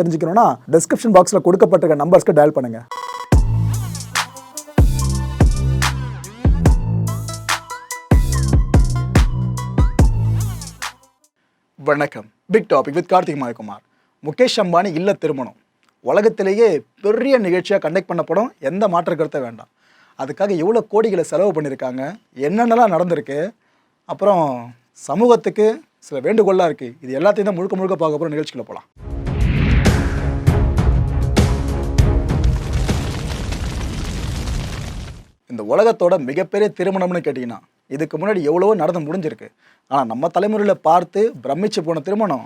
தெரிஞ்சுக்கணும்னா டிஸ்கிரிப்ஷன் பாக்ஸில் கொடுக்கப்பட்டிருக்க நம்பர்ஸ்க்கு டயல் பண்ணுங்க. வணக்கம். Big topic with Karthik Mayakumar. Mukesh Ambani இல்ல திருமணம். உலகத்திலேயே பெரிய நிகழ்ச்சியாக கண்டக்ட் பண்ணப்படும் எந்த மாற்ற கருத்தை வேண்டாம். அதுக்காக எவ்வளோ கோடிகளை செலவு பண்ணியிருக்காங்க என்னென்னலாம் நடந்திருக்கு அப்புறம் சமூகத்துக்கு சில வேண்டுகோளாக இருக்குது இது எல்லாத்தையும் தான் முழுக்க முழுக்க பார்க்க போகிற நிகழ்ச்சிகளை போகலாம் இந்த உலகத்தோட மிகப்பெரிய திருமணம்னு கேட்டிங்கன்னா இதுக்கு முன்னாடி எவ்வளவோ நடந்து முடிஞ்சிருக்கு. ஆனால் நம்ம தலைமுறையில் பார்த்து பிரமிச்சு போன திருமணம்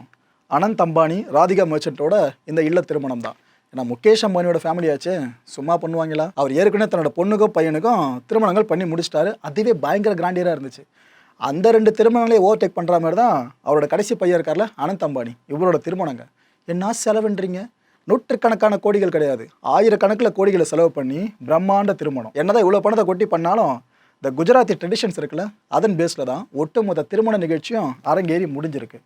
அனந்த் அம்பானி ராதிகா மர்ச்சன்ட்டோட இந்த இல்ல திருமணம் தான் ஏன்னா முகேஷ் அம்பானியோட ஃபேமிலியாச்சு சும்மா பண்ணுவாங்களா? அவர் ஏற்கனவே தன்னோட பொண்ணுக்கும் பையனுக்கும் திருமணங்கள் பண்ணி முடிச்சிட்டாரு. அதுவே பயங்கர கிராண்டியராக இருந்துச்சு. அந்த ரெண்டு திருமணங்களே ஓவர்டேக் பண்ணுற மாதிரி தான் அவரோட கடைசி பையன் இருக்கார்ல அனந்த் அம்பானி. இவரோட திருமணங்க. என்ன செலவுன்றீங்க? நூற்றுக்கணக்கான கோடிகள் கிடையாது. ஆயிரக்கணக்கில் கோடிகளை செலவு பண்ணி பிரம்மாண்ட திருமணம். என்னதான் இவ்வளோ பணத்தை கொட்டி பண்ணாலும் இந்த குஜராத்தி ட்ரெடிஷன்ஸ் இருக்குல்ல அதன் பேஸில் தான் ஒட்டுமொத்த திருமண நிகழ்ச்சியும் அரங்கேறி முடிஞ்சிருக்கு.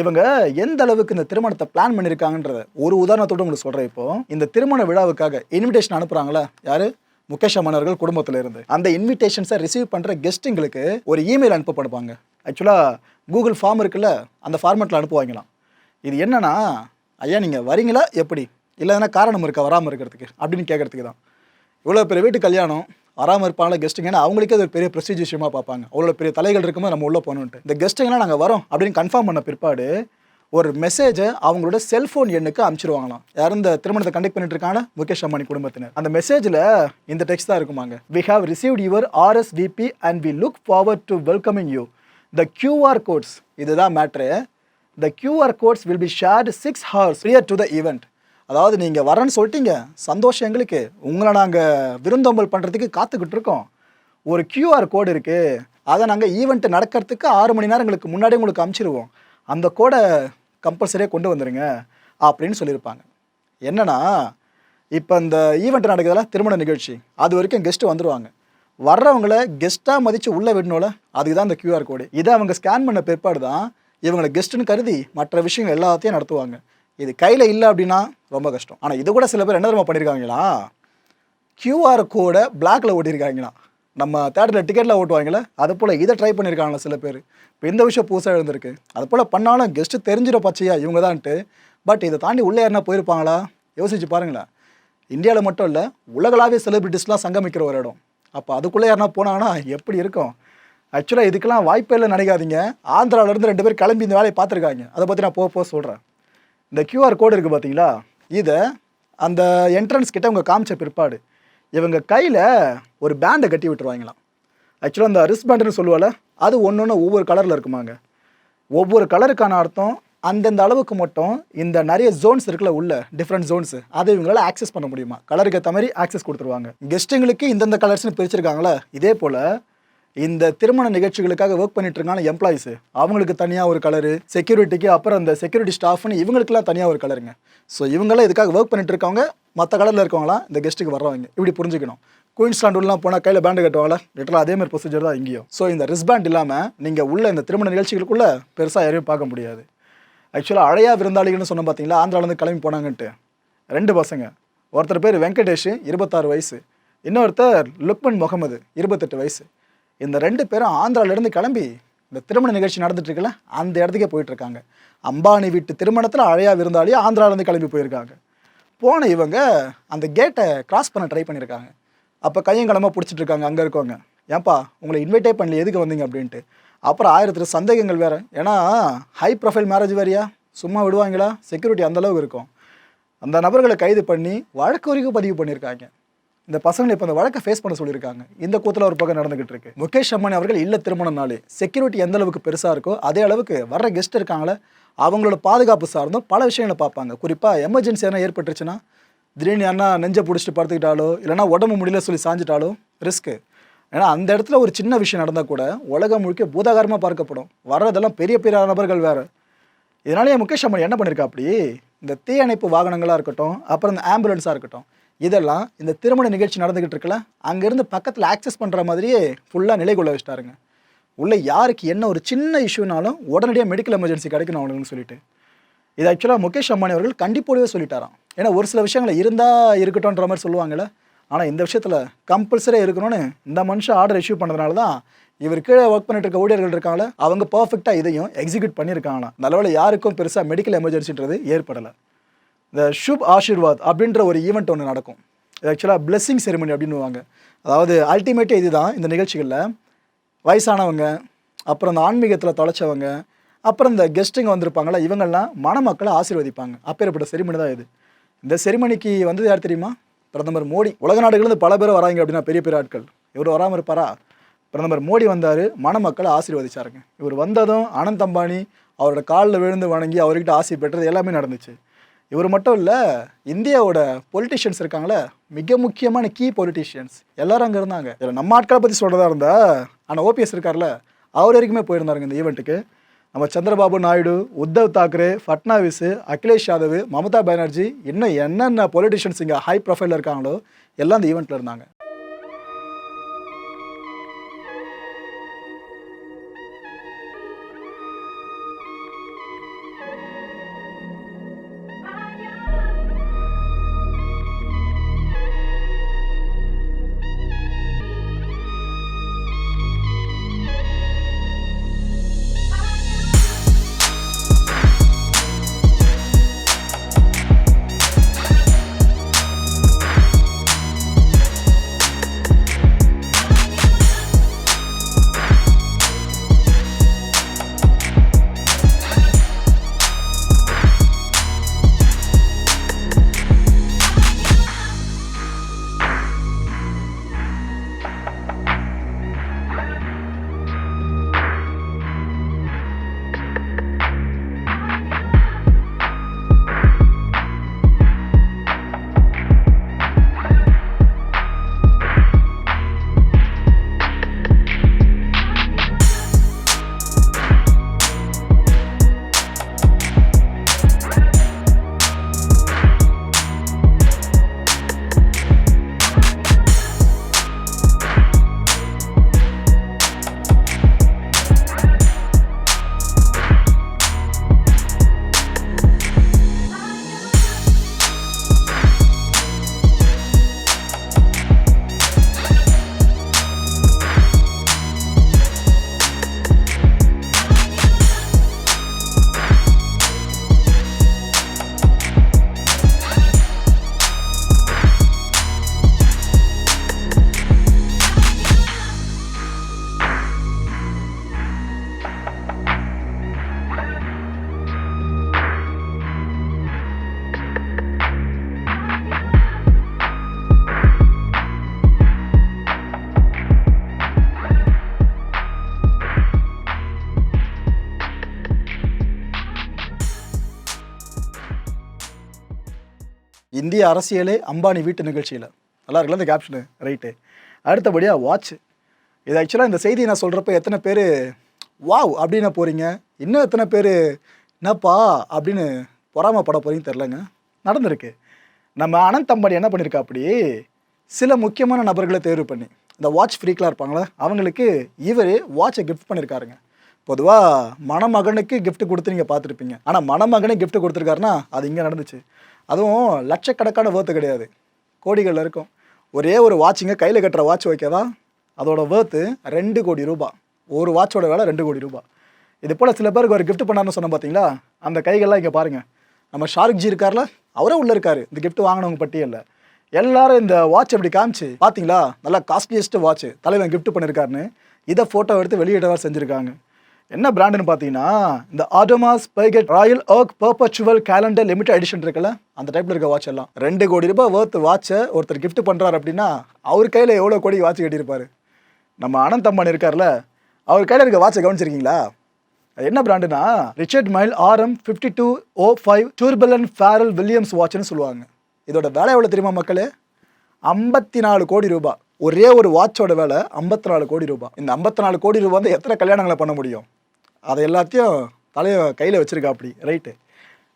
இவங்க எந்த அளவுக்கு இந்த திருமணத்தை பிளான் பண்ணியிருக்காங்கன்றத ஒரு உதாரணத்தோடு உங்களுக்கு சொல்கிறேன் இப்போ. இந்த திருமண விழாவுக்காக இன்விடேஷன் அனுப்புகிறாங்களா யாரு? முகேஷ் அம்மன் குடும்பத்தில் இருந்து. அந்த இன்விடேஷன்ஸை ரிசீவ் பண்ணுற கெஸ்ட்டுங்களுக்கு ஒரு இமெயில் அனுப்பப்படுப்பாங்க ஆக்சுவலாக கூகுள் ஃபார்ம் இருக்குல்ல அந்த ஃபார்மெட்டில் அனுப்புவாங்களாம். இது என்னென்னா ஐயா நீங்கள் வரீங்களா? எப்படி? இல்லைன்னா காரணம் இருக்கா? வராமல் இருக்கிறதுக்கு? அப்படின்னு கேட்குறதுக்கு தான். இவ்வளோ பெரிய வீட்டு கல்யாணம் வராமல் இருப்பாங்களா கெஸ்ட்டுங்க ஏன்னா அவங்களுக்கே அது ஒரு பெரிய ப்ரெஸ்டீஜ் விஷயமா பார்ப்பாங்க. அவ்வளோ பெரிய தலைகள் இருக்கும்போது நம்ம உள்ளே போகணுன்ட்டு இந்த கெஸ்ட்டுங்களாம் நாங்கள் வரோம் அப்படின்னு கன்ஃபார்ம் பண்ண பிற்பாடு ஒரு மெசேஜை அவங்களோட செல்ஃபோன் எண்ணுக்கு அனுப்பிச்சிருவாங்களாம் யாரும் இந்த திருமணத்தை கண்டக்ட் பண்ணிட்டு இருக்காங்க முகேஷ் அம்பானி குடும்பத்தினர். அந்த மெசேஜில் இந்த டெக்ஸ்ட் தான் இருக்குமாங்க. We have received your RSVP and we look forward to welcoming you the QR codes இதுதான் matter the QR codes will be shared six hours prior to the event அதாவது நீங்கள் வரேன்னு சொல்லிட்டீங்க. சந்தோஷம் எங்களுக்கு. உங்களை நாங்கள் விருந்தோம்பல் பண்ணுறதுக்கு காத்துக்கிட்டு இருக்கோம் ஒரு கியூஆர் கோடு இருக்குது அதை நாங்கள் ஈவெண்ட் நடக்கிறதுக்கு ஆறு மணி நேரங்களுக்கு முன்னாடி உங்களுக்கு அமுச்சிடுவோம் அந்த கோடை கம்பல்சரியாக கொண்டு வந்துடுங்க அப்படின்னு சொல்லியிருப்பாங்க. என்னன்னா இப்போ இந்த ஈவெண்ட் நடக்கிறதெல்லாம் திருமண நிகழ்ச்சி. அது வரைக்கும் கெஸ்ட்டு வந்துடுவாங்க வர்றவங்கள கெஸ்ட்டாக மதித்து உள்ளே விடணும்ல. அதுக்கு தான் இந்த கியூஆர் கோடு இதை அவங்க ஸ்கேன் பண்ண பிற்பாடு தான் இவங்களை கெஸ்ட்டுன்னு கருதி மற்ற விஷயங்கள் எல்லாத்தையும் நடத்துவாங்க. இது கையில் இல்லை அப்படின்னா ரொம்ப கஷ்டம். ஆனால் இது கூட சில பேர் என்ன தெரியுமா பண்ணியிருக்காங்களா கியூஆர் கோடை பிளாக்ல ஓட்டியிருக்காங்களா நம்ம தேட்டரில் டிக்கெட்டில் ஓட்டுவாங்களே அது போல் இதை ட்ரை பண்ணியிருக்காங்களா சில பேர்? இப்போ இந்த விஷயம் புதுசாக இருந்திருக்கு அது போல் பண்ணாலும் கெஸ்ட்டு தெரிஞ்சிட பச்சையா இவங்க தான்ட்டு பட் இதை தாண்டி உள்ளே யாருனா போயிருப்பாங்களா? யோசிச்சு பாருங்களேன். இந்தியாவில் மட்டும் இல்லை உலகளாவிய செலிபிரிட்டிஸ்லாம் சங்கமிக்கிற ஒரு இடம். அப்போ அதுக்குள்ளே யாருனா போனாங்கன்னா எப்படி இருக்கும்? ஆக்சுவலாக இதுக்கெல்லாம் வாய்ப்பே இல்லை நினைக்காதீங்க. ஆந்திராவிலேருந்து ரெண்டு பேர் கிளம்பி இந்த வேலையை பார்த்துருக்காங்க. அதை பற்றி நான் போக போக சொல்கிறேன் இந்த கியூஆர் கோடு இருக்குது பார்த்தீங்களா இதை அந்த என்ட்ரன்ஸ் கிட்ட உங்கள் காமிச்ச பிற்பாடு இவங்க கையில் ஒரு பேண்டை கட்டி விட்டுருவாங்களாம். ஆக்சுவலாக அந்த ரிஸ்ட் பேண்டுன்னு சொல்லுவால அது ஒன்று ஒன்று ஒவ்வொரு கலரில் இருக்குமாங்க. ஒவ்வொரு கலருக்கான அர்த்தம் அந்தந்த அளவுக்கு மட்டும் இந்த நிறைய ஜோன்ஸ் இருக்குல்ல உள்ள டிஃப்ரெண்ட் ஜோன்ஸ் அதை இவங்களால் ஆக்சஸ் பண்ண முடியுமா? கலருக்கு ஏற்ற மாதிரி ஆக்சஸ் கொடுத்துருவாங்க. கெஸ்ட்டுங்களுக்கு இந்தந்த கலர்ஸ்னு பிரிச்சிருக்காங்களா இதே போல் இந்த திருமண நிகழ்ச்சிகளுக்காக ஒர்க் பண்ணிட்டு இருக்காங்க எம்ப்ளாயிஸ் அவங்களுக்கு தனியாக ஒரு கலரு செக்யூரிட்டிக்கு அப்புறம் அந்த செக்யூரிட்டி ஸ்டாஃப்னு இவங்களுக்குலாம் தனியாக ஒரு கலருங்க ஸோ இவங்கெல்லாம் இதுக்காக ஒர்க் பண்ணிட்டு இருக்கவங்க மற்ற கலரில் இருக்கவங்களாம் இந்த கெஸ்ட்டுக்கு வர்றவங்க. இப்படி புரிஞ்சுக்கணும். குயின்ஸ்லாண்டுலாம் போனால் கையில் பேண்டு கட்டுவாங்களா லிட்டரல் அதே மாதிரி ப்ரொசீஜர் தான் இங்கேயும். ஸோ இந்த ரிஸ்பேண்ட் இல்லாமல் நீங்கள் உள்ள இந்த திருமண நிகழ்ச்சிகளுக்குள்ள பெருசாக யாரையும் பார்க்க முடியாது. ஆக்சுவலாக அழையா விருந்தாளிகள்னு சொன்ன பார்த்தீங்களா ஆந்திராவிலேருந்து கிளம்பி போனாங்கன்ட்டு. ரெண்டு பசங்க. ஒருத்தர் பேர் வெங்கடேஷ் இருபத்தாறு வயசு. இன்னொருத்தர் லுக்மன் முகமது இருபத்தெட்டு வயசு. இந்த ரெண்டு பேரும் ஆந்திராவிலேருந்து கிளம்பி இந்த திருமண நிகழ்ச்சி நடந்துட்டுருக்குல்ல அந்த இடத்துக்கே போயிட்டுருக்காங்க. அம்பானி வீட்டு திருமணத்தில் அழையா விருந்தாளி ஆந்திராவிலேருந்து கிளம்பி போயிருக்காங்க. போன இவங்க அந்த கேட்டை கிராஸ் பண்ண ட்ரை பண்ணியிருக்காங்க அப்போ கையங்கலமாக பிடிச்சிட்டு இருக்காங்க அங்கே இருக்கவங்க. ஏன்பா உங்களை இன்வைட்டே பண்ணல எதுக்கு வந்தீங்க அப்படின்ட்டு. அப்புறம் ஆயிரத்து சந்தேகங்கள் வேறு. ஏன்னா ஹை ப்ரொஃபைல் மேரேஜ் வேறையா? சும்மா விடுவாங்களா? செக்யூரிட்டி அந்தளவுக்கு இருக்கும். அந்த நபர்களை கைது பண்ணி வழக்கு வரைக்கும் பதிவு பண்ணியிருக்காங்க இந்த பசங்களை இப்போ அந்த வழக்கை ஃபேஸ் பண்ண சொல்லியிருக்காங்க. இந்த கூத்தில் ஒரு பக்கம் நடந்துகிட்டு இருக்கு முகேஷ் அம்பானி அவர்கள் இல்லை திருமணம்னாலே செக்யூரிட்டி எந்த அளவுக்கு பெருசாக இருக்கோ அதே அளவுக்கு வர்ற கெஸ்ட் இருக்காங்களே அவங்களோட பாதுகாப்பு சார்ந்தும் பல விஷயங்களை பார்ப்பாங்க. குறிப்பாக எமர்ஜென்சி எதனா ஏற்பட்டுருச்சுன்னா திடீர்னு யாருன்னா நெஞ்சை பிடிச்சிட்டு படுத்துக்கிட்டாலோ இல்லைனா உடம்பு முடியல சொல்லி சாஞ்சிட்டாலோ ரிஸ்க்கு ஏன்னா அந்த இடத்துல ஒரு சின்ன விஷயம் நடந்தால் கூட உலகம் முழுக்க பூதாகாரமாக பார்க்கப்படும். வர்றதெல்லாம் பெரிய பெரிய நபர்கள் வேறு. இதனாலேயே முகேஷ் அம்மானி என்ன பண்ணியிருக்கா அப்படி இந்த தீயணைப்பு வாகனங்களாக இருக்கட்டும் அப்புறம் இந்த ஆம்புலன்ஸாக இருக்கட்டும் இதெல்லாம் இந்த திருமண நிகழ்ச்சி நடந்துக்கிட்டு இருக்கல அங்கேருந்து பக்கத்தில் ஆக்சஸ் பண்ணுற மாதிரியே ஃபுல்லாக நிலை கொள்ள வச்சிட்டாருங்க. உள்ளே யாருக்கு என்ன ஒரு சின்ன இஷ்யூனாலும் உடனடியாக மெடிக்கல் எமர்ஜென்சி கிடைக்கணும் அவங்களுக்குன்னு சொல்லிட்டு. இது ஆக்சுவலாக முகேஷ் அம்பானி அவர்கள் கண்டிப்போடவே சொல்லிட்டாராம். ஏன்னா ஒரு சில விஷயங்கள் இருந்தால் இருக்கட்டும்ன்ற மாதிரி சொல்லுவாங்கள்ல ஆனால் இந்த விஷயத்தில் கம்பல்சரியாக இருக்கணும்னு இந்த மனுஷன் ஆர்டர் இஷ்யூ பண்ணதுனால தான் இவர் கீழே ஒர்க் பண்ணிட்டு இருக்க ஊழியர்கள் இருக்காங்களே அவங்க பர்ஃபெக்டாக இதையும் எக்ஸிக்யூட் பண்ணியிருக்காங்களாம். நல்லவேளை யாருக்கும் பெருசாக மெடிக்கல் எமர்ஜென்சின்றது ஏற்படலை. இந்த ஷுப் ஆஷிர்வாத் அப்படின்ற ஒரு ஈவெண்ட் ஒன்று நடக்கும். இது ஆக்சுவலாக பிளெஸ்ஸிங் செரிமனி அப்படின்னுவாங்க அதாவது அல்டிமேட்டே இதுதான் இந்த நிகழ்ச்சிகளில். வயசானவங்க அப்புறம் இந்த ஆன்மீகத்தில் தொலைச்சவங்க அப்புறம் இந்த கெஸ்ட்டுங்க வந்திருப்பாங்களா இவங்கெல்லாம் மணமக்களை ஆசீர்வதிப்பாங்க. அப்பேற்பட்ட செரிமனி தான் இது. இந்த செரிமனிக்கு வந்தது யார் தெரியுமா? பிரதமர் மோடி. உலக நாடுகள்லேருந்து பல பேர் வராங்க அப்படின்னா பெரிய பெரிய ஆட்கள். இவர் வராமல் இருப்பாரா? பிரதமர் மோடி வந்தார் மணமக்களை ஆசீர்வதிச்சாருங்க. இவர் வந்ததும் அனந்த் அம்பானி அவரோட காலில் விழுந்து வணங்கி அவர்கிட்ட ஆசை பெற்றது எல்லாமே நடந்துச்சு. இவர் மட்டும் இல்லை இந்தியாவோட பொலிட்டிஷியன்ஸ் இருக்காங்களே மிக முக்கியமான கீ பொலிட்டிஷியன்ஸ் எல்லாரும் அங்கே இருந்தாங்க. இதில் நம்ம ஆட்களை பற்றி சொல்கிறதா இருந்தால் ஆனால் ஓபிஎஸ் இருக்கார்ல அவர் வரைக்குமே போயிருந்தாருங்க இந்த ஈவெண்ட்டுக்கு நம்ம சந்திரபாபு நாயுடு உத்தவ் தாக்கரே ஃபட்னாவிஸ் அகிலேஷ் யாதவ் மமதா பானர்ஜி இன்னும் என்னென்ன பொலிட்டிஷியன்ஸ் இங்கே ஹை ப்ரொஃபைலில் இருக்காங்களோ எல்லாம் இந்த ஈவெண்ட்டில் இருந்தாங்க. இந்திய அரசியலே அம்பானி வீட்டு நிகழ்ச்சியில். நல்லா இருக்குல்ல இந்த கேப்ஷனு ரைட்டு அடுத்தபடியாக வாட்ச் இது ஆக்சுவலாக இந்த செய்தியை நான் சொல்கிறப்ப எத்தனை பேர் வாவ் அப்படின்னு போகிறீங்க இன்னும் எத்தனை பேர் என்னப்பா? அப்படின்னு பொறாமப்பட போகிறீங்கன்னு தெரிலங்க நடந்திருக்கு. நம்ம அனந்த் அம்பானி என்ன பண்ணியிருக்கா அப்படி? சில முக்கியமான நபர்களை தேர்வு பண்ணி இந்த வாட்ச் ஃப்ரீக்கெலாம் இருப்பாங்களே அவங்களுக்கு இவர் வாட்சை கிஃப்ட் பண்ணியிருக்காருங்க. பொதுவாக மணமகனுக்கு கிஃப்ட் கொடுத்து நீங்கள் பார்த்துருப்பீங்க. ஆனால் மணமகனே கிஃப்ட் கொடுத்துருக்காருன்னா அது இங்கே நடந்துச்சு. அதுவும் லட்சக்கணக்கான வேர்த்து கிடையாது. கோடிகளில் இருக்கும். ஒரே ஒரு வாட்சிங்க கையில் கட்டுற வாட்ச் ஓகேவா? அதோட வேர்த்து ரெண்டு கோடி ரூபா. ஒரு வாட்சோட வேலை ரெண்டு கோடி ரூபாய் இது போல் சில பேருக்கு ஒரு கிஃப்ட் பண்ணாருன்னு சொன்னோம் பார்த்தீங்களா அந்த கைகள்லாம் இங்கே பாருங்கள் நம்ம ஷாருக் ஜி இருக்கார்ல அவரே உள்ளே இருக்காரு. இந்த கிஃப்ட் வாங்கினவங்க பட்டியலில். எல்லாரும் இந்த வாட்ச் அப்படி காமிச்சு பார்த்தீங்களா நல்லா காஸ்ட்லியஸ்ட் வாட்ச் தலைவன் கிஃப்ட் பண்ணியிருக்காருன்னு இதை ஃபோட்டோ எடுத்து வெளியிடவா செஞ்சுருக்காங்க. என்ன பிராண்டுன்னு பார்த்தீங்கன்னா இந்த Audemars Piguet Royal Oak perpetual calendar limited edition இருக்குல்ல அந்த டைப்பில் இருக்க வாட்ச் எல்லாம். ரெண்டு கோடி ரூபாய் ஒர்த் வாட்சை ஒருத்தர் கிஃப்ட் பண்ணுறாரு அப்படின்னா அவர் கையில் எவ்வளோ கோடி வாட்ச் கட்டியிருப்பாரு? நம்ம அனந்த் அம்பானி இருக்கார்ல அவர் கையில் இருக்க வாட்சை கவனிச்சிருக்கீங்களா? அது என்ன பிராண்டுனா Richard Mille RM fifty two O five tourbillon Pharrell Williams வாட்ச்னு சொல்லுவாங்க. இதோட வேலை எவ்வளோ தெரியுமா மக்களே? ஐம்பத்தி நாலு கோடி ரூபாய். ஒரே ஒரு வாட்சோட வேலை ஐம்பத்தி நாலு கோடி ரூபாய். இந்த ஐம்பத்தி நாலு கோடி ரூபாய் வந்து எத்தனை கல்யாணங்களை பண்ண முடியும்? அதை எல்லாத்தையும் தலையை கையில் வச்சுருக்கா அப்படி ரைட்டு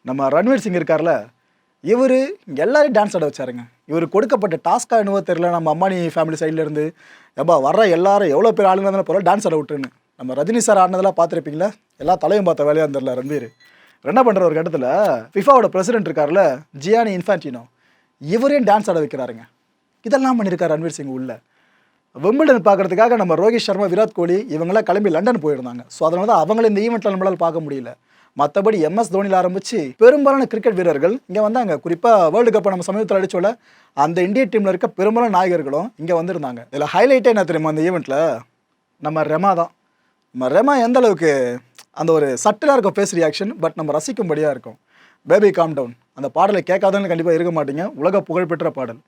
நம்ம ரன்வீர் சிங் இருக்கார்ல இவர் எல்லாரையும் டான்ஸ் ஆட வச்சாருங்க. இவர் கொடுக்கப்பட்ட டாஸ்க்காக என்னவோ தெரியல நம்ம அம்மானி ஃபேமிலி சைட்லேருந்து எப்பா வர்ற எல்லாரும் எவ்வளோ பேர் ஆளுங்க இருந்தாலும் பரவாயில்ல டான்ஸ் ஆட விட்டுருன்னு. நம்ம ரஜினி சார் ஆடினதெல்லாம் பார்த்துருப்பீங்களா? எல்லா தலையும் பார்த்த வேலையாக இருந்துடல ரன்வீர். என்ன பண்ணுற ஒரு கட்டத்தில் ஃபிஃபாவோட பிரசிடென்ட் இருக்கார்ல ஜியானி இன்ஃபான்டினோ இவரையும் டான்ஸ் ஆட வைக்கிறாருங்க. இதெல்லாம் பண்ணியிருக்கார் ரன்வீர் சிங் உள்ள. விம்பிள்டன் பார்க்குறதுக்காக நம்ம ரோஹித் சர்மா விராட் கோலி இவங்களாம் கிளம்பி லண்டன் போயிருந்தாங்க. ஸோ அதனால தான் அவங்கள இந்த ஈவெண்ட்டில் நம்மளால் பார்க்க முடியல. மற்றபடி எம்எஸ் தோனியில் ஆரம்பித்து பெரும்பாலான கிரிக்கெட் வீரர்கள் இங்கே வந்தாங்க. குறிப்பாக வேர்ல்டு கப்பை நம்ம சமீபத்தில் அடிச்சோல அந்த இந்திய டீமில் இருக்க பெரும்பாலான நாயகர்களும் இங்கே வந்திருந்தாங்க. இதில் ஹைலைட்டே என்ன தெரியுமா அந்த ஈவெண்ட்டில் நம்ம ரெமா தான். நம்ம ரெமா எந்த அளவுக்கு அந்த ஒரு சட்டிலாக இருக்கும் ஃபேஸ் ரியாக்ஷன் பட் நம்ம ரசிக்கும்படியாக இருக்கும். பேபி காம் டவுன் அந்த பாடலை கேட்காதவங்க கண்டிப்பாக இருக்க மாட்டீங்க. உலக புகழ்பெற்ற பாடல்.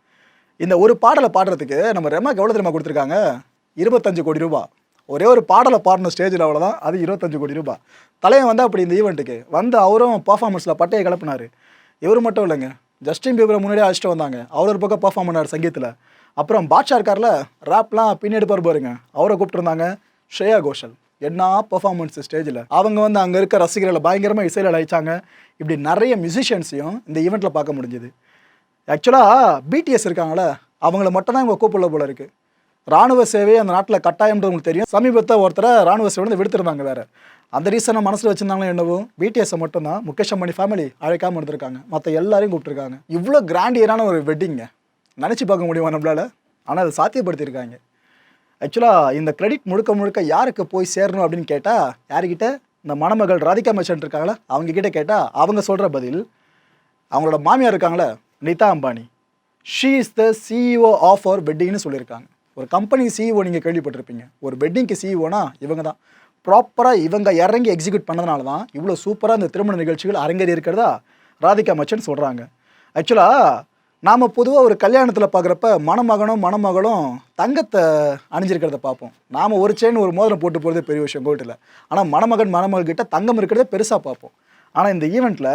இந்த ஒரு பாடலை பாடுறதுக்கு நம்ம ரெமாக்கு எவ்வளோ தெரியுமா கொடுத்துருக்காங்க? இருபத்தஞ்சு கோடி ரூபா. ஒரே ஒரு பாடலை பாடின ஸ்டேஜில் அவ்வளோதான் அது இருபத்தஞ்சு கோடி ரூபாய் தலைவன் வந்து அப்படி இந்த ஈவெண்ட்டுக்கு வந்து அவரும் பர்ஃபார்மன்ஸில் பட்டையை கிளப்பினார் இவர் மட்டும் இல்லைங்க. ஜஸ்டின் பீபரை முன்னாடியே அழைச்சிட்டு வந்தாங்க. அவர் ஒரு பக்கம் பர்ஃபார்ம் பண்ணார் சங்கீத்தில். அப்புறம் பாட்ஷா இருக்கார்ல ரேப்லாம் பின் பாருங்க. அவரை கூப்பிட்டுருந்தாங்க ஸ்ரேயா கோஷல். என்ன பர்ஃபார்மன்ஸ் ஸ்டேஜில் அவங்க வந்து அங்கே இருக்க ரசிகர்களை பயங்கரமாக இசையில் அழைச்சாங்க. இப்படி நிறைய மியூசிஷியன்ஸையும் இந்த ஈவெண்ட்டில் பார்க்க முடிஞ்சுது. ஆக்சுவலாக பிடிஎஸ் இருக்காங்களே அவங்கள மட்டும் தான் இவங்க கூப்பிடல போல இருக்கு. ராணுவ சேவை அந்த நாட்டில் கட்டாயம்ன்றது உங்களுக்கு தெரியும். சமீபத்தை ஒருத்தரை ராணுவ சேவை வந்து விடுத்திருந்தாங்க வேற. அந்த ரீசனை மனசில் வச்சிருந்தாங்களோ என்னவோ பிடிஎஸ்ஸை மட்டும்தான் முகேஷ் அம்பானி ஃபேமிலி அழைக்காமல் இருந்திருக்காங்க. மற்ற எல்லாரையும் கூப்பிட்டுருக்காங்க. இவ்வளோ கிராண்டியரான ஒரு வெட்டிங்க நினச்சி பார்க்க முடியுமா நம்மளால்? ஆனால் அதை சாத்தியப்படுத்தியிருக்காங்க. ஆக்சுவலாக இந்த கிரெடிட் முழுக்க முழுக்க யாருக்கு போய் சேரணும் அப்படின்னு கேட்டால் யாருக்கிட்ட இந்த மணமகள் ராதிகா மச்சன் இருக்காங்களா அவங்க கிட்ட கேட்டால் அவங்க சொல்கிற பதில் அவங்களோட மாமியார் இருக்காங்களே Nita Ambani. She is the CEO of our வெட்டிங்னு சொல்லியிருக்காங்க. ஒரு கம்பெனி சிஇஓ நீங்கள் கேள்விப்பட்டிருப்பீங்க. ஒரு வெட்டிங்க்கு சிஇஓனா இவங்க தான். ப்ராப்பராக இவங்க இறங்கி எக்ஸிக்யூட் பண்ணதுனால தான் இவ்வளோ சூப்பராக இந்த திருமண நிகழ்ச்சிகள் அரங்கேறி இருக்கிறதா ராதிகா மச்சன் சொல்கிறாங்க ஆக்சுவலாக நாம் பொதுவாக ஒரு கல்யாணத்தில் பார்க்குறப்ப மணமகனும் மணமகளும் தங்கத்தை அணிஞ்சிருக்கிறத பார்ப்போம். நாம் ஒரு செயின் ஒரு மோதிரம் போட்டு போகிறதே பெரிய விஷயம் கோட்டில் ஆனால் மணமகன் மணமகள் கிட்ட தங்கம் இருக்கிறதே பெருசாக பார்ப்போம். ஆனால் இந்த ஈவெண்ட்டில்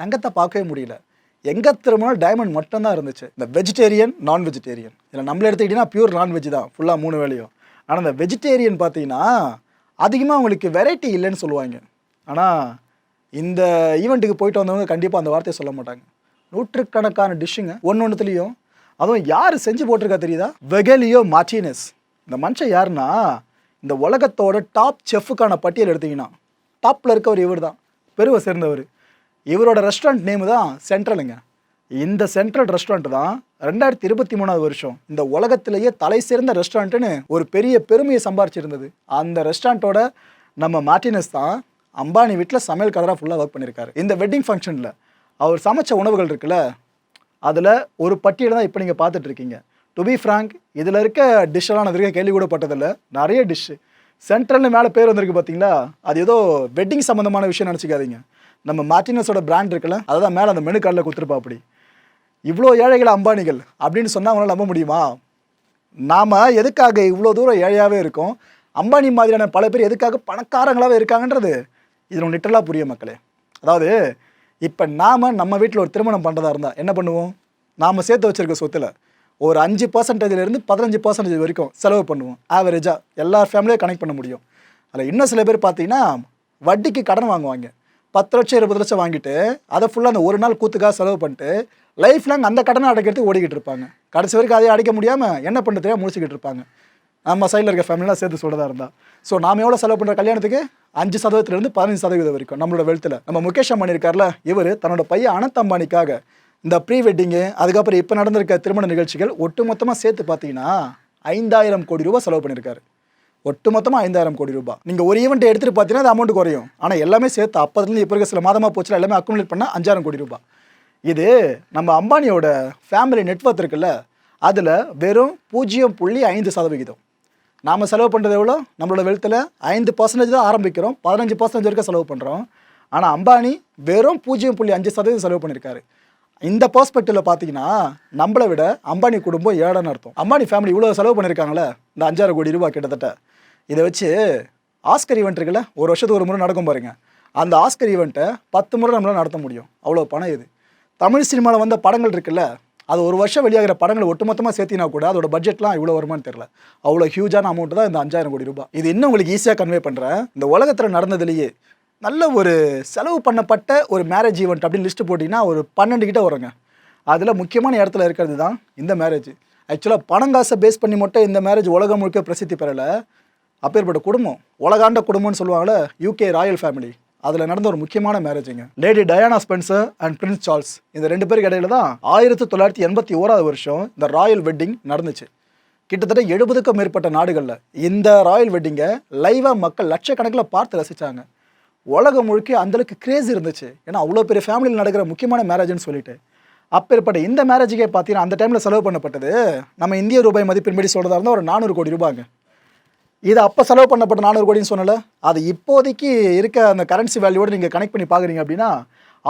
தங்கத்தை பார்க்கவே முடியல. எங்கே திரும்பினாலும் டைமண்ட் மட்டும்தான் இருந்துச்சு. இந்த வெஜிடேரியன் நான் வெஜிடேரியன் இதில் நம்மள எடுத்துக்கிட்டிங்கன்னா பியூர் நான்வெஜ் தான். ஃபுல்லாக மூணு வேலையும் ஆனால் இந்த வெஜிடேரியன் பார்த்தீங்கன்னா அதிகமாக அவங்களுக்கு வெரைட்டி இல்லைன்னு சொல்லுவாங்க. ஆனால் இந்த ஈவெண்ட்டுக்கு போயிட்டு வந்தவங்க கண்டிப்பாக அந்த வார்த்தையை சொல்ல மாட்டாங்க. நூற்றுக்கணக்கான டிஷ்ஷுங்க ஒன்று ஒன்றுத்துலேயும் அதுவும் யார் செஞ்சு போட்டிருக்கா தெரியுதா? வெகலியோ மார்டினஸ் இந்த மனுஷன் யாருன்னா இந்த உலகத்தோட டாப் செஃப்புக்கான பட்டியல் எடுத்தீங்கன்னா டாப்பில் இருக்கவர் இவர் தான் பெருவை சேர்ந்தவர். இவரோட ரெஸ்டாரண்ட் நேமு தான் சென்ட்ரலுங்க. இந்த சென்ட்ரல் ரெஸ்டாரண்ட் தான் ரெண்டாயிரத்தி இருபத்தி மூணாவது வருஷம் இந்த உலகத்திலேயே தலை சிறந்த ரெஸ்டாரண்ட்டுன்னு ஒரு பெரிய பெருமையை சம்பாரிச்சிருந்தது. அந்த ரெஸ்டாரண்ட்டோட நம்ம மார்டினஸ் தான் அம்பானி வீட்டில் சமையல்காரராக ஃபுல்லாக ஒர்க் பண்ணியிருக்காரு இந்த வெட்டிங் ஃபங்க்ஷனில் அவர் சமைச்ச உணவுகள் இருக்குல்ல அதில் ஒரு பட்டியலை தான் இப்போ நீங்கள் பார்த்துட்ருக்கீங்க டு பி ஃப்ராங்க் இதில் இருக்க டிஷ்ஷெல்லாம் நான் வரைக்கும் கேள்வி கூட பட்டதில்லை. நிறைய டிஷ்ஷு சென்ட்ரல்னு மேலே பேர் வந்திருக்கு பார்த்தீங்களா அது ஏதோ வெட்டிங் சம்மந்தமான விஷயம் நினச்சிக்காதீங்க. நம்ம மார்டினஸோட பிராண்ட் இருக்குல்ல அதை தான் மேலே அந்த மெனு கார்டில் கொடுத்துருப்பா அப்படி இவ்வளோ ஏழைகள் அம்பானிகள் அப்படின்னு சொன்னால் அவங்களால நம்ப முடியுமா? நாம் எதுக்காக இவ்வளோ தூரம் ஏழையாகவே இருக்கோம்? அம்பானி மாதிரியான பல பேர் எதுக்காக பணக்காரங்களாகவே இருக்காங்கன்றது இதில் லிட்டரலாக புரிய மக்களே. அதாவது இப்போ நாம் நம்ம வீட்டில் ஒரு திருமணம் பண்ணுறதா இருந்தால் என்ன பண்ணுவோம்? நாம் சேர்த்து வச்சுருக்க சொத்தில் ஒரு அஞ்சு பர்சன்டேஜ்லேருந்து பதினஞ்சு பர்சன்டேஜ் வரைக்கும் செலவு பண்ணுவோம். ஆவரேஜாக எல்லா ஃபேமிலியும் கனெக்ட் பண்ண முடியும். அதில் இன்னும் சில பேர் பார்த்தீங்கன்னா வட்டிக்கு கடன் வாங்குவாங்க. பத்து லட்சம் இருபது லட்சம் வாங்கிட்டு அதை ஃபுல்லாக அந்த ஒரு நாள் கூத்துக்காக செலவு பண்ணிட்டு லைஃப் லாங் அந்த கடனை அடைக்கிறதுக்கு ஓடிக்கிட்டு இருப்பாங்க. கடைசி வரைக்கும் அதையும் அடைக்க முடியாமல் என்ன பண்ண தெரியாம முடிச்சுக்கிட்டு இருப்பாங்க. நம்ம சைடில் இருக்க ஃபேமிலிலாம் சேர்த்து சொல்கிறதா இருந்தால் ஸோ நாம் எவ்வளோ செலவு பண்ணுற கல்யாணத்துக்கு? அஞ்சு சதவீதத்துலேருந்து பதினஞ்சு சதவீதம் வரைக்கும் நம்மளோட வெல்த்தில் நம்ம முகேஷ் அம்பானி இருக்கார்ல இவர் தன்னோட பையன் அனந்த் அம்பானிக்காக. இந்த ப்ரீ வெட்டிங்கு அதுக்கப்புறம் இப்போ நடந்திருக்க திருமண நிகழ்ச்சிகள் ஒட்டுமொத்தமாக சேர்த்து பார்த்தீங்கன்னா ஐந்தாயிரம் கோடி ரூபா செலவு பண்ணியிருக்காரு. ஒட்டுமொத்தமாக ஐந்தாயிரம் கோடி ரூபாய். நீங்கள் ஒரு ஈவெண்ட் எடுத்துகிட்டு பார்த்தீங்கன்னா அது அமௌண்ட் குறையும். ஆனால் எல்லாமே சேர்த்து அப்போதுலேருந்து இப்போ இருக்க சில மாதமாக போச்சுன்னா எல்லாமே அக்குமுலேட் பண்ணால் அஞ்சாயிரம் கோடி ரூபாய். இது நம்ம அம்பானியோட ஃபேமிலி நெட்ஒர்க் இருக்குல்ல அதில் வெறும் பூஜ்ஜியம் புள்ளி ஐந்து சதவிகிதம். நாம் செலவு பண்ணுறது எவ்வளோ? நம்மளோட வெல்த்தில் ஐந்து பர்சன்டேஜ் தான் ஆரம்பிக்கிறோம். பதினஞ்சு பர்சன்டேஜ் வரைக்கும் செலவு பண்ணுறோம் ஆனால் அம்பானி வெறும் பூஜ்ஜியம் புள்ளி அஞ்சு சதவீதம் செலவு பண்ணியிருக்காரு இந்த பர்ஸ்பெக்டிவில் பார்த்தீங்கன்னா நம்மளை விட அம்பானி குடும்பம் ஏழன்னு அர்த்தம். அம்பானி ஃபேமிலி இவ்வளோ செலவு பண்ணியிருக்காங்களே இந்த அஞ்சாயிரம் கோடி ரூபாய் கிட்டத்தட்ட. இதை வச்சு ஆஸ்கர் ஈவெண்ட் இருக்குல்ல ஒரு வருஷத்துக்கு ஒரு முறை நடக்கும் பாருங்க. அந்த ஆஸ்கர் ஈவெண்ட்டை பத்து முறை நம்மளால் நடத்த முடியும். அவ்வளோ பணம் இது. தமிழ் சினிமாவில் வந்த படங்கள் இருக்குல்ல அது ஒரு வருஷம் வெளியாகிற படங்களை ஒட்டுமொத்தமாக சேர்த்தினா கூட அதோட பட்ஜெட்லாம் இவ்வளோ வருமானு தெரியல. அவ்வளோ ஹியூஜான அமௌண்ட் தான் இந்த அஞ்சாயிரம் கோடி ரூபாய். இது இன்னும் உங்களுக்கு ஈஸியாக கன்வே பண்ணுறேன் இந்த உலகத்தில் நடந்ததுலேயே நல்ல ஒரு செலவு பண்ணப்பட்ட ஒரு மேரேஜ் ஈவெண்ட் அப்படின்னு லிஸ்ட் போட்டிங்கன்னா ஒரு பன்னெண்டு கிட்ட வருங்க. அதில் முக்கியமான இடத்துல இருக்கிறது தான் இந்த மேரேஜ் ஆக்சுவலாக பணங்காசை பேஸ் பண்ணி மட்டும் இந்த மேரேஜ் உலகம் முழுக்க பிரசித்தி பெறலை. அப்பேற்பட்ட குடும்பம் உலகாண்ட குடும்பம்னு சொல்லுவாங்களே யூகே ராயல் ஃபேமிலி அதில் நடந்த ஒரு முக்கியமான மேரேஜுங்க Lady Diana Spencer and Prince Charles இந்த ரெண்டு பேருக்கு இடையில தான் ஆயிரத்தி தொள்ளாயிரத்தி எண்பத்தி ஓராவது வருஷம் இந்த ராயல் வெட்டிங் நடந்துச்சு. கிட்டத்தட்ட எழுபதுக்கும் மேற்பட்ட நாடுகளில் இந்த ராயல் வெட்டிங்கை லைவாக மக்கள் லட்சக்கணக்கில் பார்த்து ரசித்தாங்க உலகம் முழுக்க அந்தளவுக்கு கிரேஸ் இருந்துச்சு. ஏன்னா அவ்வளோ பெரிய ஃபேமிலியில் நடக்கிற முக்கியமான மேரேஜ்னு சொல்லிட்டு. அப்பேற்பட்ட இந்த மேரேஜுக்கே பார்த்தீங்கன்னா அந்த டைமில் செலவு பண்ணப்பட்டது நம்ம இந்திய ரூபாய் மதிப்பின்படி சொல்கிறதா இருந்தால் ஒரு நானூறு கோடி ரூபாங்க இது அப்போ செலவு பண்ணப்பட்ட நானூறு கோடின்னு சொன்னல அது இப்போதைக்கு இருக்க அந்த கரன்சி வேல்யூவோடு நீங்கள் கனெக்ட் பண்ணி பார்க்குறீங்க அப்படின்னா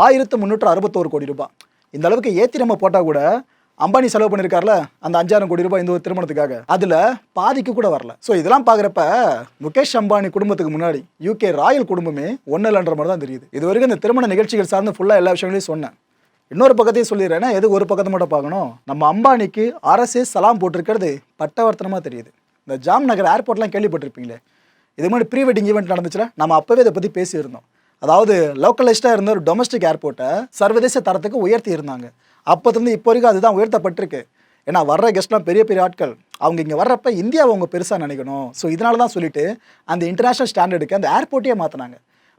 ஆயிரத்து முந்நூற்று அறுபத்தோரு கோடி ரூபாய். இந்த அளவுக்கு ஏற்றி நம்ம போட்டால் கூட அம்பானி செலவு பண்ணியிருக்காருல அந்த அஞ்சாயிரம் கோடி ரூபாய் இந்த ஒரு திருமணத்துக்காக. அதில் பாதிக்கு கூட வரல. ஸோ இதெல்லாம் பார்க்குறப்ப முகேஷ் அம்பானி குடும்பத்துக்கு முன்னாடி யூகே ராயல் குடும்பமே ஒன்றும் இல்லைன்ற மாதிரி தான் தெரியுது. இது வரைக்கும் இந்த திருமண நிகழ்ச்சிகள் சார்ந்து ஃபுல்லாக எல்லா விஷயங்களையும் சொன்னேன். இன்னொரு பக்கத்தையும் சொல்லிடுறேன்னா எது ஒரு பக்கத்தை மட்டும் பார்க்கணும்? நம்ம அம்பானிக்கு அரசே சலாம் போட்டிருக்கிறது பட்டவர்த்தனமாக தெரியுது. இந்த ஜாம் நகர் ஏர்போர்ட்லாம் கேள்விப்பட்டிருப்பீங்களே? இது மாதிரி ப்ரீ வெட்டிங் ஈவெண்ட் நடந்துச்சுன்னா நம்ம அப்போவே இதை பற்றி பேசியிருந்தோம். அதாவது லோக்கலைஸ்டாக இருந்த ஒரு டொமஸ்டிக் ஏர்போர்ட்டை சர்வதேச தரத்துக்கு உயர்த்தி இருந்தாங்க. அப்போதுலேருந்து இப்போ வரைக்கும் அதுதான் உயர்த்தப்பட்டிருக்கு. ஏன்னா வர்ற கெஸ்ட்லாம் பெரிய பெரிய ஆட்கள். அவங்க இங்கே வர்றப்ப இந்தியாவை அவங்க பெருசாக நினைக்கணும். ஸோ இதனால தான் சொல்லிட்டு அந்த இன்டர்நேஷனல் ஸ்டாண்டர்டுக்கு அந்த ஏர்போர்ட்டையே மாற்றினாங்க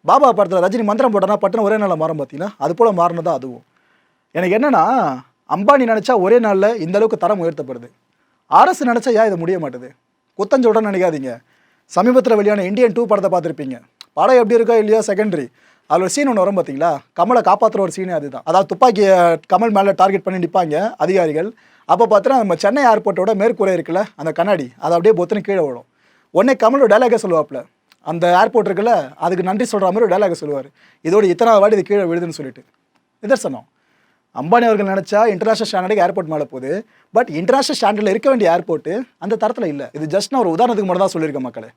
பாபா படத்தில் ரஜினி மந்திரம் போட்டனா பட்டுன்னு ஒரே நாளில் மாறும் பார்த்தீங்கன்னா அது போல் மாறினதா அதுவும். எனக்கு என்னென்னா அம்பானி நினச்சா ஒரே நாளில் இந்தளவுக்கு தரம் உயர்த்தப்படுது. அரசு நினச்சா ஏன் இது முடிய மாட்டுது? குத்தஞ்சோடன்னு நினைக்காதீங்க. சமீபத்தில் வெளியான இந்தியன் டூ படத்தை பார்த்துருப்பீங்க. படம் எப்படி இருக்கோ இல்லையோ செகண்டரி அதில் ஒரு சீன் ஒன்று வரும் பார்த்தீங்களா கமலை காப்பாற்றுற ஒரு சீனே அதுதான் அதாவது துப்பாக்கியை கமல் மேலே டார்கெட் பண்ணி நிற்பாங்க அதிகாரிகள். அப்போ பார்த்தீங்கன்னா நம்ம சென்னை ஏர்போர்ட்டோட மேற்கூரை இருக்குல்ல அந்த கண்ணாடி அதை அப்படியே பொத்துன்னு கீழே விடும் உடனே கமலோட டைலாகை சொல்லுவாப்புல. அந்த ஏர்போர்ட் இருக்குல்ல அதுக்கு நன்றி சொல்கிற மாதிரி ஒரு டைலாகை சொல்லுவார். இதோட இத்தனாவது வாட்டி இது கீழே விழுதுன்னு சொல்லிட்டு. நிதர்சனம். அம்பானி அவர்கள் நினச்சா இன்டர்நேஷனல் ஸ்டாண்டர்டுக்கு ஏர்போர்ட் மேலே போகுது. பட் இன்டர்நேஷனல் ஸ்டாண்டர்டில் இருக்க வேண்டிய ஏர்போர்ட்டு அந்த தரத்தில் இல்லை. இது ஜஸ்ட் நான் ஒரு உதாரணத்துக்கு மட்டும் தான் சொல்லியிருக்கேன் மக்களே.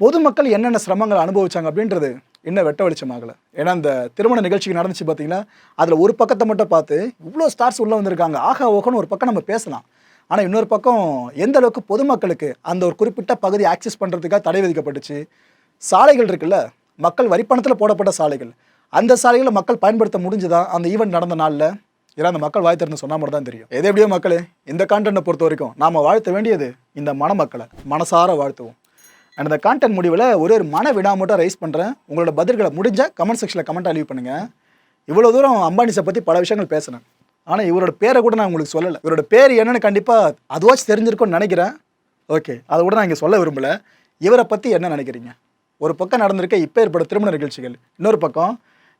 பொதுமக்கள் என்னென்ன சிரமங்கள் அனுபவிச்சாங்க அப்படின்றது இன்னும் வெட்ட வெளிச்சமாகலை ஏன்னா இந்த திருமண நிகழ்ச்சிக்கு நடந்துச்சு பார்த்தீங்கன்னா அதில் ஒரு பக்கத்தை மட்டும் பார்த்து இவ்வளோ ஸ்டார்ஸ் உள்ளே வந்திருக்காங்க. ஆகா ஓகோன்னு ஒரு பக்கம் நம்ம பேசலாம். ஆனால் இன்னொரு பக்கம் எந்த அளவுக்கு பொதுமக்களுக்கு அந்த ஒரு குறிப்பிட்ட பகுதி ஆக்சஸ் பண்ணுறதுக்காக தடை விதிக்கப்பட்டுச்சு? சாலைகள் இருக்குல்ல. மக்கள் வரிப்பணத்தில் போடப்பட்ட சாலைகள். அந்த சாலைகளை மக்கள் பயன்படுத்த முடிஞ்சுதா? அந்த ஈவெண்ட் நடந்த நாளில் ஏன்னா அந்த மக்கள் வாய் திறந்து சொன்னால் மட்டும் தான் தெரியும். எது எப்படியோ மக்களே இந்த கான்டென்ட்டை பொறுத்த வரைக்கும் நாம் வாழ்த்த வேண்டியது இந்த மணமக்களை. மனசார வாழ்த்துவோம். அண்ட் இந்த கான்டென்ட் முடிவில் ஒரு ஒரு மன வினா மட்டும் ரைஸ் பண்ணுறேன் உங்களோட பதில்களை முடிஞ்ச கமெண்ட் செக்ஷனில் கமெண்ட்டாக லீவ் பண்ணுங்கள் இவ்வளோ தூரம் அம்பானிஸை பற்றி பல விஷயங்கள் பேசினேன். ஆனால் இவரோட பேரை கூட நான் உங்களுக்கு சொல்லலை. இவரோட பேர் என்னென்னு கண்டிப்பாக அதுவாச்சும் தெரிஞ்சிருக்கும்னு நினைக்கிறேன். ஓகே அதை கூட நான் இங்கே சொல்ல விரும்பலை. இவரை பற்றி என்ன நினைக்கிறீங்க? ஒரு பக்கம் நடந்திருக்க இப்போ ஏற்பட திருமண நிகழ்ச்சிகள். இன்னொரு பக்கம்